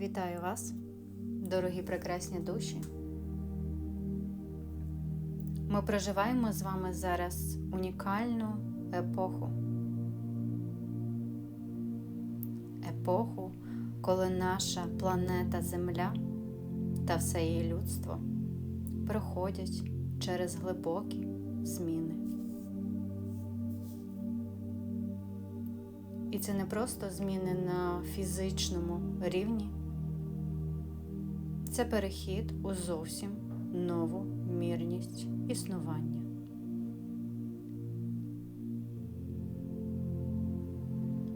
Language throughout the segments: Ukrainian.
Вітаю вас, дорогі прекрасні душі. Ми проживаємо з вами зараз унікальну епоху. Епоху, коли наша планета Земля та все її людство проходять через глибокі зміни. І це не просто зміни на фізичному рівні, це перехід у зовсім нову мірність існування.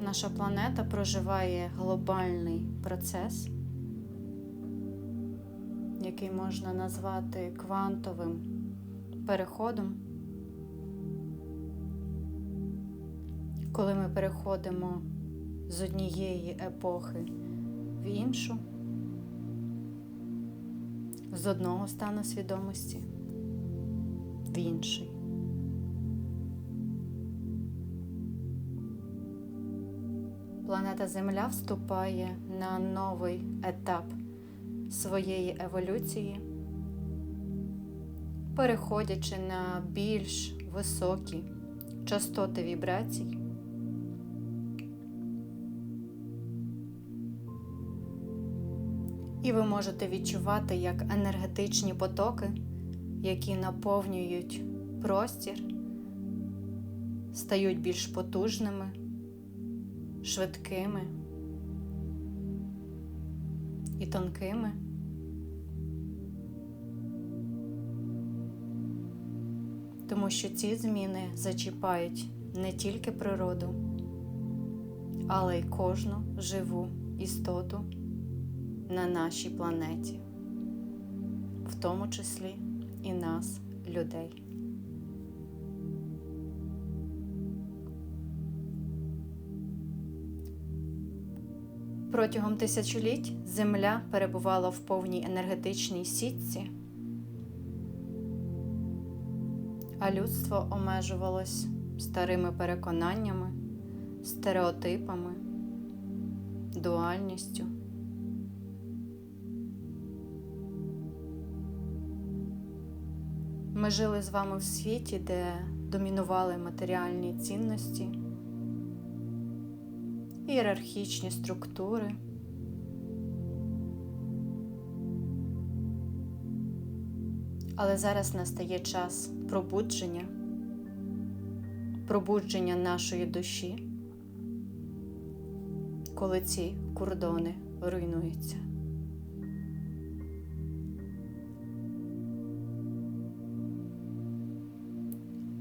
Наша планета проживає глобальний процес, який можна назвати квантовим переходом. коли ми переходимо з однієї епохи в іншу, з одного стану свідомості в інший. Планета Земля вступає на новий етап своєї еволюції, переходячи на більш високі частоти вібрацій. І ви можете відчувати, як енергетичні потоки, які наповнюють простір, стають більш потужними, швидкими і тонкими. Тому що ці зміни зачіпають не тільки природу, але й кожну живу істоту на нашій планеті, в тому числі і нас, людей. Протягом тисячоліть Земля перебувала в повній енергетичній сітці, а людство омежувалось старими переконаннями, стереотипами, дуальністю. Ми жили з вами в світі, де домінували матеріальні цінності, ієрархічні структури. Але зараз настає час пробудження, пробудження нашої душі, коли ці кордони руйнуються.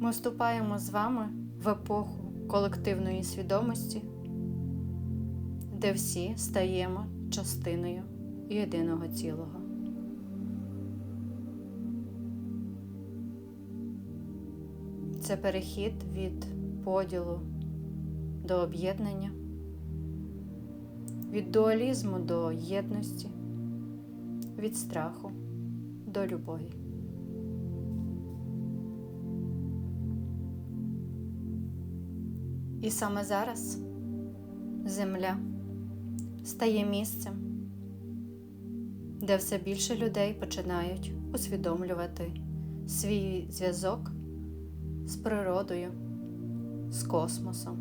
Ми вступаємо з вами в епоху колективної свідомості, де всі стаємо частиною єдиного цілого. Це перехід від поділу до об'єднання, від дуалізму до єдності, від страху до любові. І саме зараз земля стає місцем, де все більше людей починають усвідомлювати свій зв'язок з природою, з космосом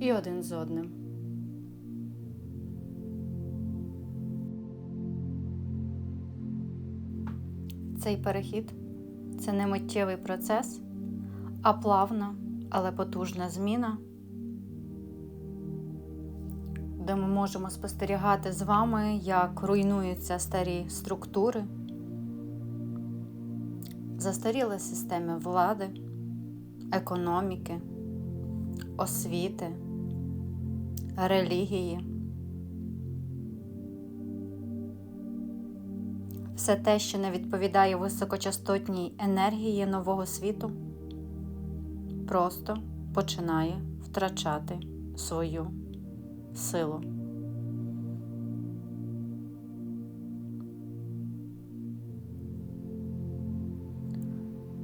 і один з одним. Цей перехід це не миттєвий процес, а плавна але потужна зміна, де ми можемо спостерігати з вами, як руйнуються старі структури, застаріли системи влади, економіки, освіти, релігії. Все те, що не відповідає високочастотній енергії нового світу просто починає втрачати свою силу.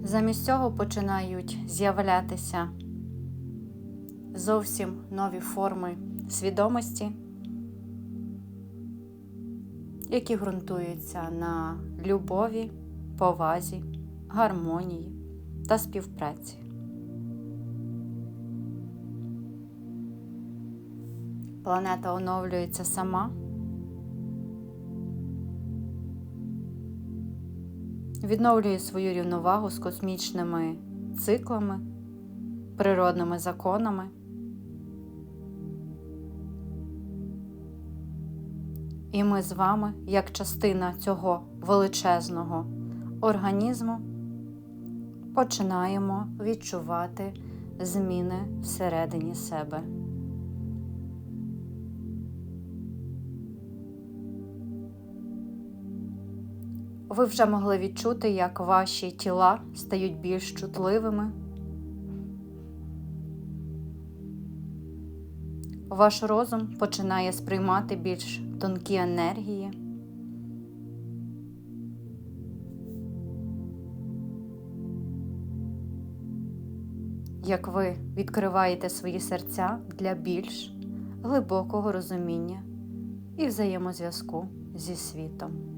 Замість цього починають з'являтися зовсім нові форми свідомості, які ґрунтуються на любові, повазі, гармонії та співпраці. Планета оновлюється сама. Відновлює свою рівновагу з космічними циклами, природними законами. І ми з вами, як частина цього величезного організму, починаємо відчувати зміни всередині себе. Ви вже могли відчути, як ваші тіла стають більш чутливими. Ваш розум починає сприймати більш тонкі енергії. Як ви відкриваєте свої серця для більш глибокого розуміння і взаємозв'язку зі світом.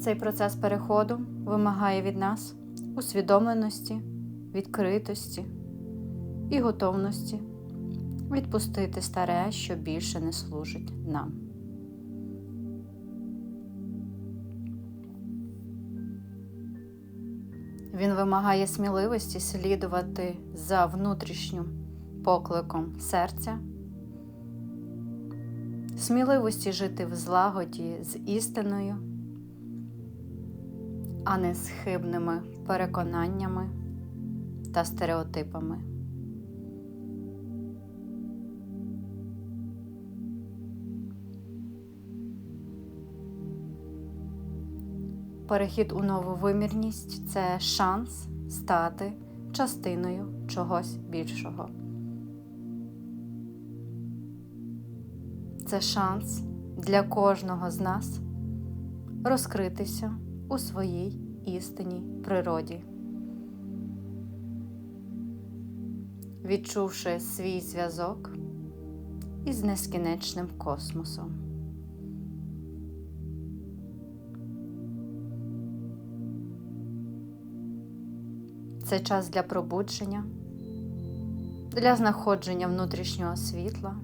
Цей процес переходу вимагає від нас усвідомленості, відкритості і готовності відпустити старе, що більше не служить нам. Він вимагає сміливості слідувати за внутрішнім покликом серця, сміливості жити в злагоді з істиною а не з переконаннями та стереотипами. Перехід у нову вимірність це шанс стати частиною чогось більшого. Це шанс для кожного з нас розкритися у своїй істинній природі. Відчувши свій зв'язок із нескінченним космосом. Це час для пробудження, для знаходження внутрішнього світла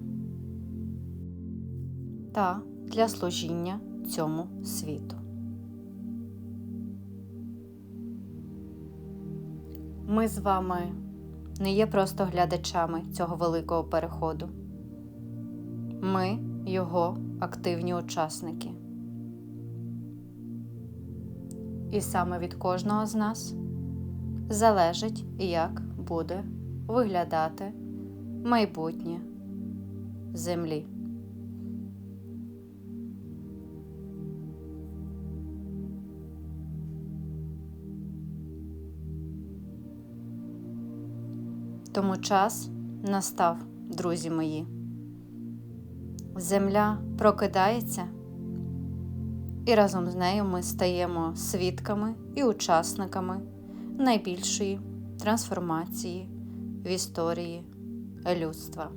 та для служіння цьому світу. Ми з вами не є просто глядачами цього великого переходу. Ми його активні учасники. І саме від кожного з нас залежить, як буде виглядати майбутнє землі. Тому час настав, друзі мої. Земля прокидається, і разом з нею ми стаємо свідками і учасниками найбільшої трансформації в історії людства.